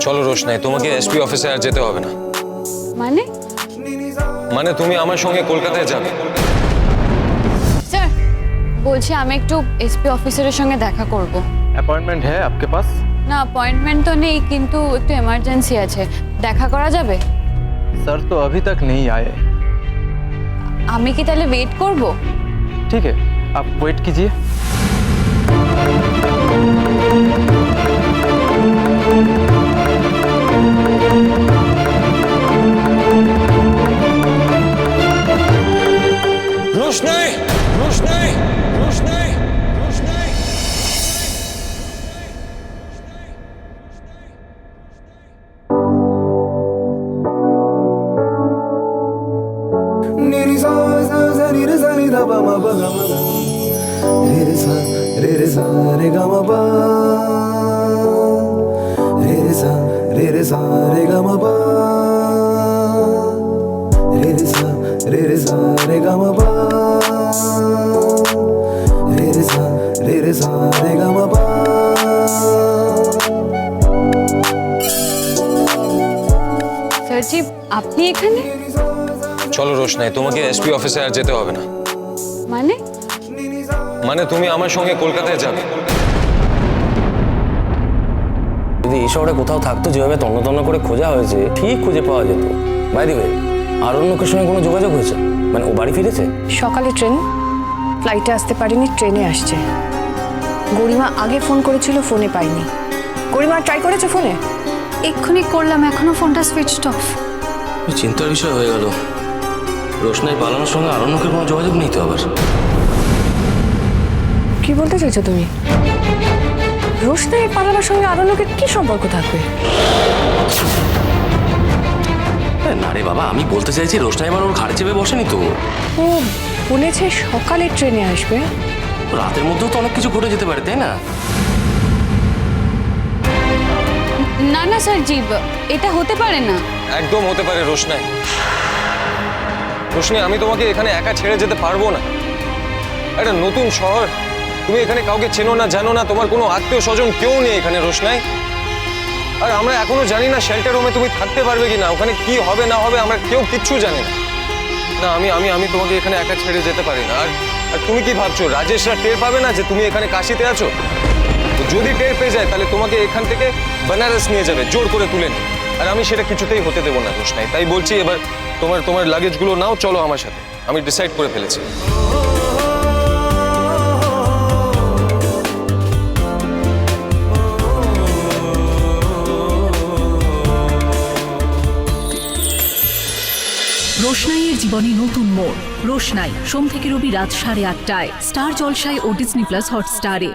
চলো রোশনাই তোমাকে এসপি অফিসে আর যেতে হবে না মানে মানে তুমি আমার সঙ্গে কলকাতায় যাবে স্যার বলছি আমি একটু এসপি অফিসারের সঙ্গে দেখা করব अपॉइंटमेंट है आपके पास না অ্যাপয়েন্টমেন্ট তো নেই কিন্তু একটু এমার্জেন্সি আছে দেখা করা যাবে सर तो अभी तक नहीं आए আমি কি তাহলে ওয়েট করব ठीक है आप वेट कीजिए Нужны! Нужны! Нужны! Нужны! Re re sa re re sa re ga ma ba Re re sa re re sa re ga ma ba Re re sa re re sa re ga ma ba স্যারজি আপনি এখানে? চলো রোশনাই তোমাকে SP অফিসে আর যেতে হবে না। মানে? মানে তুমি আমার সঙ্গে কলকাতায় যাবে। যদি এই শহরে কোথাও থাকতো যেভাবে তন্ন তন্ন করে খোঁজা হয়েছে ঠিক খুঁজে পাওয়া যেত। বাই দিবে আর অন্যকের সঙ্গে কোনো যোগাযোগ হয়েছে? মানে ও বাড়ি ফিরেছে? সকালে ট্রেন ফ্লাইটে আসতে পারিনি ট্রেনে আসছে। গরিমা আগে ফোন করেছিল ফোনে পাইনি। গরিমা ট্রাই করেছে ফোনে? এক্ষুনি করলাম এখনও ফোনটা সুইচড অফ চিন্তার বিষয় হয়ে গেল। রোশনাই পালানোর সঙ্গে আরণ্যকের কোনো যোগাযোগ নেই তো আবার? কি বলতে চাইছো তুমি? রোশনাই পালানোর সঙ্গে আরণ্যকে কি সম্পর্ক থাকবে? হ্যাঁ, না রে বাবা আমি বলতে চাইছি রোশনাই এবার ওর ঘাড়ে চেপে বসেনি তো। ও বলেছে সকালে ট্রেনে আসবে। রাতের মধ্যেও তো অনেক কিছু ঘটে যেতে পারে তাই না? না না স্যারজি এটা হতে পারে না। একদম হতে পারে রোশনাই। রোশনি আমি তোমাকে এখানে একা ছেড়ে যেতে পারব না। একটা নতুন শহর তুমি এখানে কাউকে চেনো না জানো না তোমার কোনো আত্মীয় স্বজন কেউ নেই এখানে রোশনাই। আর আমরা এখনও জানি না শেল্টার রুমে তুমি থাকতে পারবে কি না ওখানে কি হবে না হবে আমরা কেউ কিচ্ছু জানি না। না আমি আমি আমি তোমাকে এখানে একা ছেড়ে যেতে পারি না। আর আর তুমি কি ভাবছ, রাজেশরা টের পাবে না যে তুমি এখানে কাশিতে আছো? তো যদি টের পেয়ে যায়, তাহলে তোমাকে এখান থেকে বেনারস নিয়ে যাবে, জোর করে তুলে নিয়ে। আর আমি সেটা কিছুতেই হতে দেবো না রোশনাই তাই বলছি, এবার তোমার তোমার লাগেজগুলো নাও, চলো আমার সাথে। আমি ডিসাইড করে ফেলেছি। রোশনাইয়ের জীবনে নতুন মোড়। রোশনাই, সোম থেকে রবি রাত সাড়ে আটটায়। স্টার জলসায় ও ডিসনি প্লাস হটস্টারে।